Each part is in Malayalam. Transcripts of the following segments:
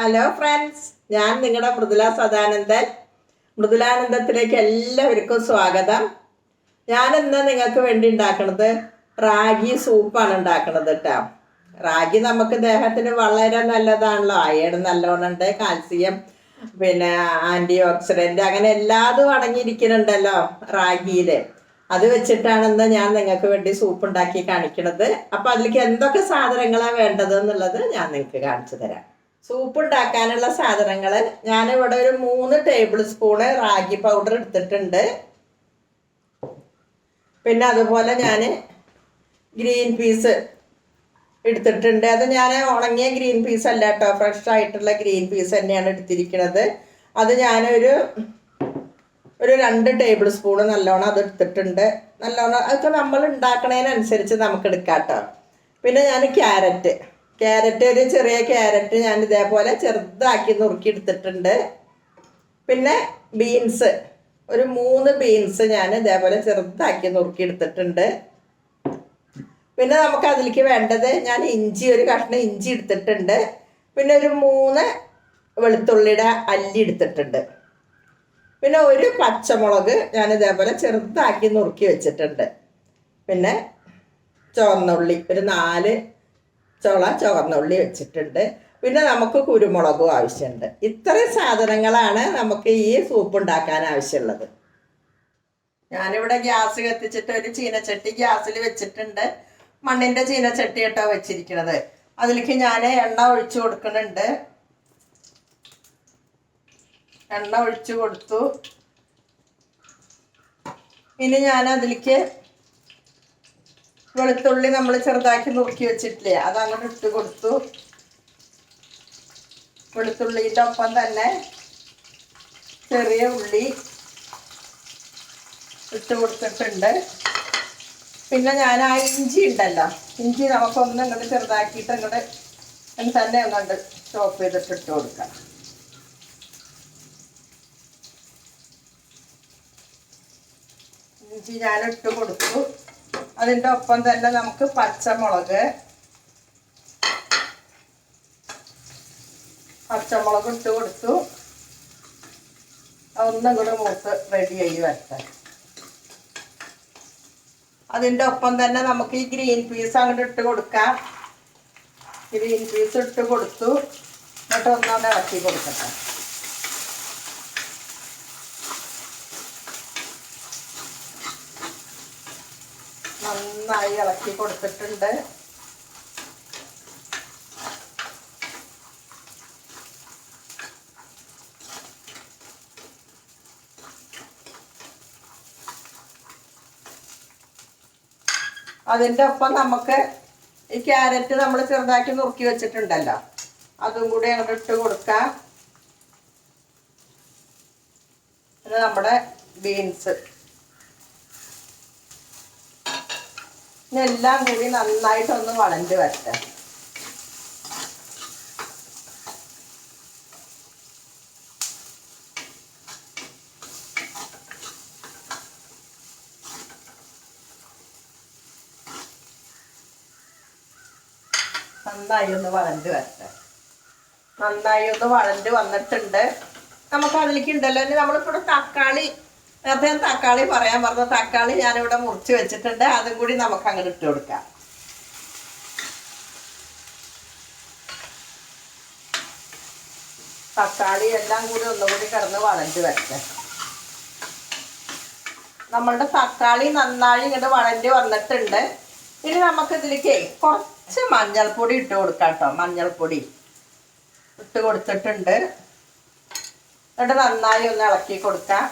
ഹലോ ഫ്രണ്ട്സ് ഞാൻ നിങ്ങളുടെ മൃദുല സദാനന്ദൻ. മൃദുലാനന്ദത്തിലേക്ക് എല്ലാവർക്കും സ്വാഗതം. ഞാൻ ഇന്ന് നിങ്ങൾക്ക് വേണ്ടി ഉണ്ടാക്കുന്നത് റാഗി സൂപ്പാണ് ഉണ്ടാക്കുന്നത് കേട്ടോ റാഗി നമുക്ക് ദേഹത്തിന് വളരെ നല്ലതാണല്ലോ. അയൺ നല്ലോണമുണ്ട് കാൽസ്യം പിന്നെ ആന്റി ഓക്സിഡന്റ് അങ്ങനെ എല്ലാതും അടങ്ങിയിരിക്കുന്നുണ്ടല്ലോ റാഗിയിൽ അത് വെച്ചിട്ടാണ് ഇന്ന് ഞാൻ നിങ്ങൾക്ക് വേണ്ടി സൂപ്പ് ഉണ്ടാക്കി കാണിക്കുന്നത് അപ്പോൾ അതിലേക്ക് എന്തൊക്കെ സാധനങ്ങളാണ് വേണ്ടത് എന്നുള്ളത് ഞാൻ നിങ്ങൾക്ക് കാണിച്ചു തരാം. സൂപ്പ് ഉണ്ടാക്കാനുള്ള സാധനങ്ങൾ ഞാനിവിടെ ഒരു മൂന്ന് ടേബിൾ സ്പൂണ് റാഗി പൗഡർ എടുത്തിട്ടുണ്ട്. പിന്നെ അതുപോലെ ഞാൻ ഗ്രീൻ പീസ് എടുത്തിട്ടുണ്ട്. അത് ഞാൻ ഉണങ്ങിയ ഗ്രീൻ പീസ് അല്ല കേട്ടോ. ഫ്രഷ് ആയിട്ടുള്ള ഗ്രീൻ പീസ് തന്നെയാണ് എടുത്തിരിക്കുന്നത്. അത് ഞാനൊരു ഒരു രണ്ട് ടേബിൾ സ്പൂൺ നല്ലോണം അത് എടുത്തിട്ടുണ്ട്. നല്ലോണം അതൊക്കെ നമ്മൾ ഉണ്ടാക്കണതിനനുസരിച്ച് നമുക്ക് എടുക്കാം കേട്ടോ. പിന്നെ ഞാൻ ക്യാരറ്റ് ക്യാരറ്റ് ഒരു ചെറിയ ക്യാരറ്റ് ഞാൻ ഇതേപോലെ ചെറുതാക്കി നുറുക്കി എടുത്തിട്ടുണ്ട് പിന്നെ ബീൻസ് ഒരു മൂന്ന് ബീൻസ് ഞാൻ ഇതേപോലെ ചെറുതാക്കി നുറുക്കി എടുത്തിട്ടുണ്ട് പിന്നെ നമുക്ക് അതിലേക്ക് വേണ്ടത് ഞാൻ ഇഞ്ചി ഒരു കഷ്ണം ഇഞ്ചി എടുത്തിട്ടുണ്ട്. പിന്നെ ഒരു മൂന്ന് വെളുത്തുള്ളിയുടെ അല്ലി എടുത്തിട്ടുണ്ട്. പിന്നെ ഒരു പച്ചമുളക് ഞാൻ ഇതേപോലെ ചെറുതാക്കി നുറുക്കി വെച്ചിട്ടുണ്ട്. പിന്നെ ചുവന്നുള്ളി ഒരു നാല് ചുള ചുവന്നുള്ളി വെച്ചിട്ടുണ്ട്. പിന്നെ നമുക്ക് കുരുമുളകും ആവശ്യമുണ്ട്. ഇത്രയും സാധനങ്ങളാണ് നമുക്ക് ഈ സൂപ്പ് ഉണ്ടാക്കാൻ ആവശ്യമുള്ളത്. ഞാനിവിടെ ഗ്യാസ് കത്തിച്ചിട്ട് ഒരു ചീനച്ചട്ടി ഗ്യാസിൽ വെച്ചിട്ടുണ്ട്. മണ്ണിന്റെ ചീനച്ചട്ടി കേട്ടോ വെച്ചിരിക്കുന്നത് അതിലേക്ക് ഞാൻ എണ്ണ ഒഴിച്ചു കൊടുക്കുന്നുണ്ട്. എണ്ണ ഒഴിച്ചു കൊടുത്തു. ഇനി ഞാൻ അതിലേക്ക് വെളുത്തുള്ളി നമ്മൾ ചെറുതാക്കി നുറുക്കി വെച്ചിട്ടില്ലേ അത് അങ്ങനെ ഇട്ട് കൊടുത്തു. വെളുത്തുള്ളിന്റെ ഒപ്പം തന്നെ ചെറിയ ഉള്ളി ഇട്ട് കൊടുത്തിട്ടുണ്ട്. പിന്നെ ഞാൻ ആ ഇഞ്ചി ഉണ്ടല്ലോ ഇഞ്ചി നമുക്കൊന്ന് ഇങ്ങോട്ട് ചെറുതാക്കിയിട്ട് ഇങ്ങോട്ട് തന്നെ ഒന്നുകൊണ്ട് ചോപ്പ് ചെയ്തിട്ട് ഇട്ട് കൊടുക്കാം. ഇഞ്ചി ഞാൻ ഇട്ട് കൊടുത്തു. അതിന്റെ ഒപ്പം തന്നെ നമുക്ക് പച്ചമുളക് പച്ചമുളക് ഇട്ട് കൊടുത്തു. ഒന്നും കൂടെ മൂത്ത് റെഡിയായി വരട്ടെ. അതിന്റെ ഒപ്പം തന്നെ നമുക്ക് ഈ ഗ്രീൻ പീസ് അങ്ങോട്ട് ഇട്ട് കൊടുക്കാം. ഗ്രീൻ പീസ് ഇട്ട് കൊടുത്തു. എന്നിട്ട് ഒന്നാമത് ഇളക്കി കൊടുക്കട്ടെ. നന്നായി ഇളക്കി കൊടുത്തിട്ടുണ്ട്. അതിന്റെ ഒപ്പം നമുക്ക് ഈ ക്യാരറ്റ് നമ്മൾ ചെറുതാക്കി നുറുക്കി വെച്ചിട്ടുണ്ടല്ലോ. അതും കൂടി അങ്ങോട്ട് ഇട്ട് കൊടുക്കാം. നമ്മുടെ ബീൻസ്. ഇതെല്ലാം കൂടി നന്നായിട്ടൊന്ന് വളഞ്ഞ് വരട്ടെ. നന്നായി ഒന്ന് വളഞ്ഞ് വരട്ടെ. നന്നായി ഒന്ന് വളഞ്ഞ് വന്നിട്ടുണ്ട്. നമുക്ക് അതിലേക്ക് ഉണ്ടല്ലോ. ഇനി നമ്മളിപ്പോൾ തക്കാളി നേരത്തെ തക്കാളി പറയാൻ പറഞ്ഞ തക്കാളി ഞാനിവിടെ മുറിച്ച് വെച്ചിട്ടുണ്ട്. അതും കൂടി നമുക്ക് അങ്ങോട്ട് ഇട്ട് കൊടുക്കാം. തക്കാളി എല്ലാം കൂടി ഒന്നുകൂടി കിടന്ന് വളഞ്ഞ് വരട്ടെ. നമ്മളുടെ തക്കാളി നന്നായി ഇങ്ങോട്ട് വളഞ്ഞ് വന്നിട്ടുണ്ട്. ഇനി നമുക്ക് ഇതിലേക്ക് കുറച്ച് മഞ്ഞൾപ്പൊടി ഇട്ട് കൊടുക്കാം കേട്ടോ. മഞ്ഞൾപ്പൊടി ഇട്ട് കൊടുത്തിട്ടുണ്ട്. എന്നിട്ട് നന്നായി ഒന്ന് ഇളക്കി കൊടുക്കാം.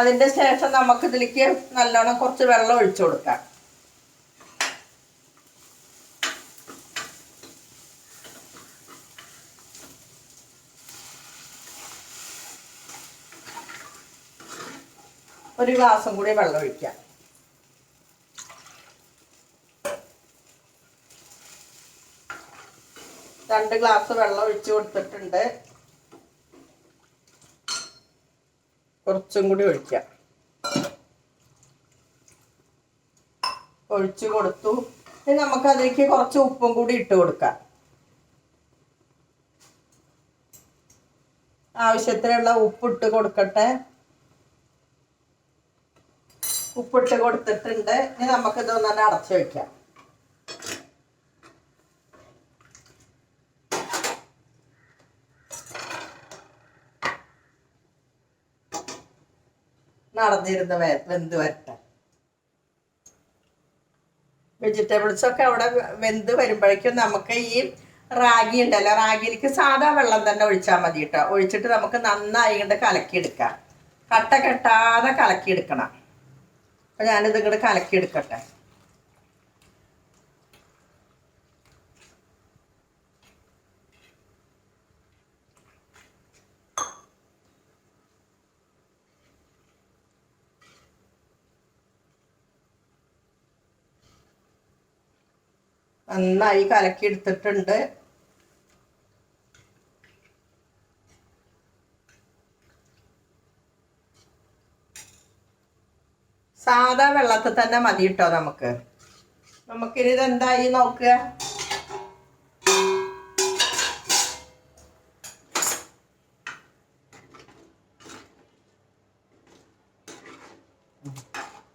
അതിന്റെ ശേഷം നമുക്ക് ഇതിലേക്ക് നല്ലോണം കുറച്ച് വെള്ളം ഒഴിച്ചു കൊടുക്കാം. ഒരു ഗ്ലാസും കൂടി വെള്ളം ഒഴിക്കാം. രണ്ട് ഗ്ലാസ് വെള്ളം ഒഴിച്ചു കൊടുത്തിട്ടുണ്ട്. കുറച്ചും കൂടി ഒഴിക്കാം. ഒഴിച്ചു കൊടുത്തു. ഇനി നമുക്ക് അതിലേക്ക് കുറച്ച് ഉപ്പും കൂടി ഇട്ട് കൊടുക്കാം. ആവശ്യത്തിനുള്ള ഉപ്പിട്ട് കൊടുക്കട്ടെ. ഉപ്പിട്ട് കൊടുത്തിട്ടുണ്ട്. ഇനി നമുക്കിത് ഇതൊന്നെ അടച്ചു വെക്കാം. നടന്നിരുന്ന് വെന്ത് വരട്ടെ. വെജിറ്റബിൾസൊക്കെ അവിടെ വെന്ത് വരുമ്പോഴേക്കും നമുക്ക് ഈ റാഗി ഉണ്ടല്ലോ. റാഗിയിലേക്ക് സാധാ വെള്ളം തന്നെ ഒഴിച്ചാൽ മതി കേട്ടോ. ഒഴിച്ചിട്ട് നമുക്ക് നന്നായി കൊണ്ട് കലക്കിയെടുക്കാം. കട്ട കെട്ടാതെ കലക്കിയെടുക്കണം. അപ്പം ഞാനിത് ഇങ്ങോട്ട് കലക്കിയെടുക്കട്ടെ. നന്നായി കലക്കി എടുത്തിട്ടുണ്ട് സാധാ വെള്ളത്തിൽ തന്നെ മതി കേട്ടോ നമുക്ക്. നമുക്കിനി ഇതെന്തായി നോക്കുക?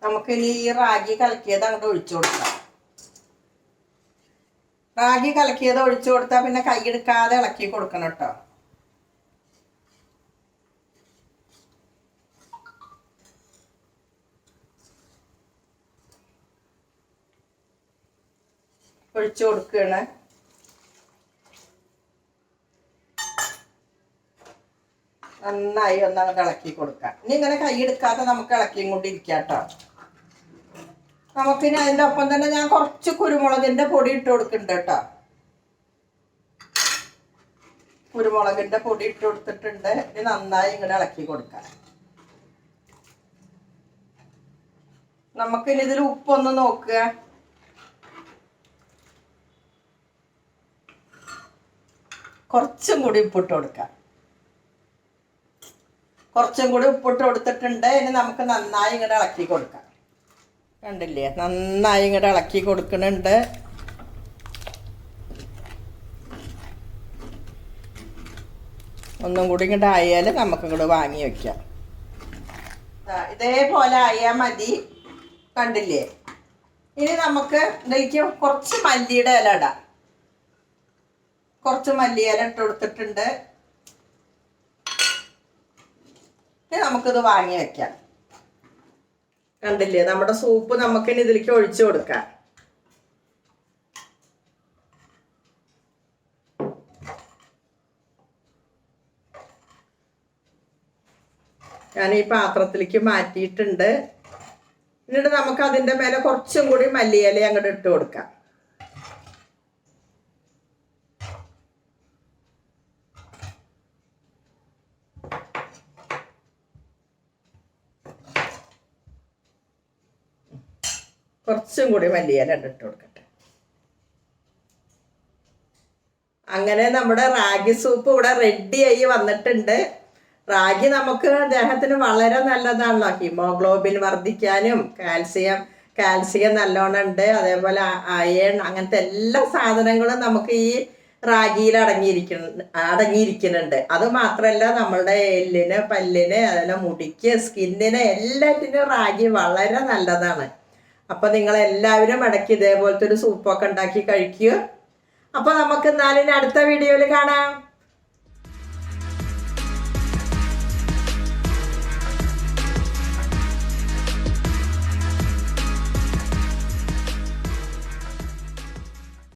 നമുക്കിനി ഈ റാഗി കലക്കിയത് അങ്ങോട്ട് ഒഴിച്ചു കൊടുക്കാം. റാഗി കലക്കിയത് ഒഴിച്ചു കൊടുത്താൽ പിന്നെ കൈ എടുക്കാതെ ഇളക്കി കൊടുക്കണം കേട്ടോ. ഒഴിച്ചു കൊടുക്കുകയാണ്. നന്നായി ഒന്ന് ഇളക്കി കൊടുക്കാം. ഇനി ഇങ്ങനെ കൈ എടുക്കാതെ നമുക്ക് ഇളക്കിയും കൊണ്ടിരിക്കാം കേട്ടോ. നമുക്കിനി അതിന്റെ ഒപ്പം തന്നെ ഞാൻ കുറച്ച് കുരുമുളകിന്റെ പൊടി ഇട്ട് കൊടുക്കുന്നുണ്ട് കേട്ടോ. കുരുമുളകിന്റെ പൊടി ഇട്ട് കൊടുത്തിട്ടുണ്ട്. ഇനി നന്നായി ഇങ്ങനെ ഇളക്കി കൊടുക്കാം. നമുക്കിനി ഇതിൽ ഉപ്പൊന്ന് നോക്കുക. കുറച്ചും കൂടി ഉപ്പിട്ട് കൊടുക്കാം. കുറച്ചും കൂടി ഉപ്പിട്ട് കൊടുത്തിട്ടുണ്ട്. ഇനി നമുക്ക് നന്നായി ഇങ്ങനെ ഇളക്കി കൊടുക്കാം. കണ്ടില്ലേ? നന്നായി ഇങ്ങോട്ട് ഇളക്കി കൊടുക്കുന്നുണ്ട് ഒന്നും കൂടി ഇങ്ങോട്ട് ആയാൽ നമുക്ക് ഇങ്ങോട്ട് വാങ്ങി വെക്കാം. ഇതേപോലെ ആയാൽ മതി. കണ്ടില്ലേ? ഇനി നമുക്ക് ഇതിലേക്ക് കുറച്ച് മല്ലിയുടെ ഇല ഇടാം. കുറച്ച് മല്ലി ഇല ഇട്ട് കൊടുത്തിട്ടുണ്ട്. ഇനി നമുക്കിത് വാങ്ങി വെക്കാം. കണ്ടില്ലേ? നമ്മുടെ സൂപ്പ് നമുക്ക് നമുക്കിനി ഇതിലേക്ക് ഒഴിച്ചു കൊടുക്കാം. ഞാൻ ഈ പാത്രത്തിലേക്ക് മാറ്റിയിട്ടുണ്ട്. എന്നിട്ട് നമുക്ക് അതിന്റെ മേലെ കുറച്ചും കൂടി മല്ലിയില അങ്ങോട്ട് ഇട്ട് കൊടുക്കാം. കുറച്ചും കൂടി മല്ലിയില ഇട്ട് കൊടുക്കട്ടെ. അങ്ങനെ നമ്മുടെ റാഗി സൂപ്പ് ഇവിടെ റെഡിയായി വന്നിട്ടുണ്ട്. റാഗി നമുക്ക് ദേഹത്തിന് വളരെ നല്ലതാണല്ലോ. ഹീമോഗ്ലോബിൻ വർദ്ധിക്കാനും കാൽസ്യം കാൽസ്യം നല്ലോണം ഉണ്ട്. അതേപോലെ അയൺ അങ്ങനത്തെ എല്ലാ സാധനങ്ങളും നമുക്ക് ഈ റാഗിയിൽ അടങ്ങിയിരിക്കുന്നു അടങ്ങിയിരിക്കുന്നുണ്ട്. അത് മാത്രമല്ല നമ്മളുടെ എല്ലിന് പല്ലിന് അതെല്ലാം മുടിക്ക് സ്കിന്നിന് എല്ലാറ്റിനും റാഗി വളരെ നല്ലതാണ്. അപ്പൊ നിങ്ങൾ എല്ലാവരും ഇടയ്ക്ക് ഇതേപോലത്തെ ഒരു സൂപ്പൊക്കെ ഉണ്ടാക്കി കഴിക്കുക അപ്പൊ നമുക്ക് എന്നാലും അടുത്ത വീഡിയോയിൽ കാണാം.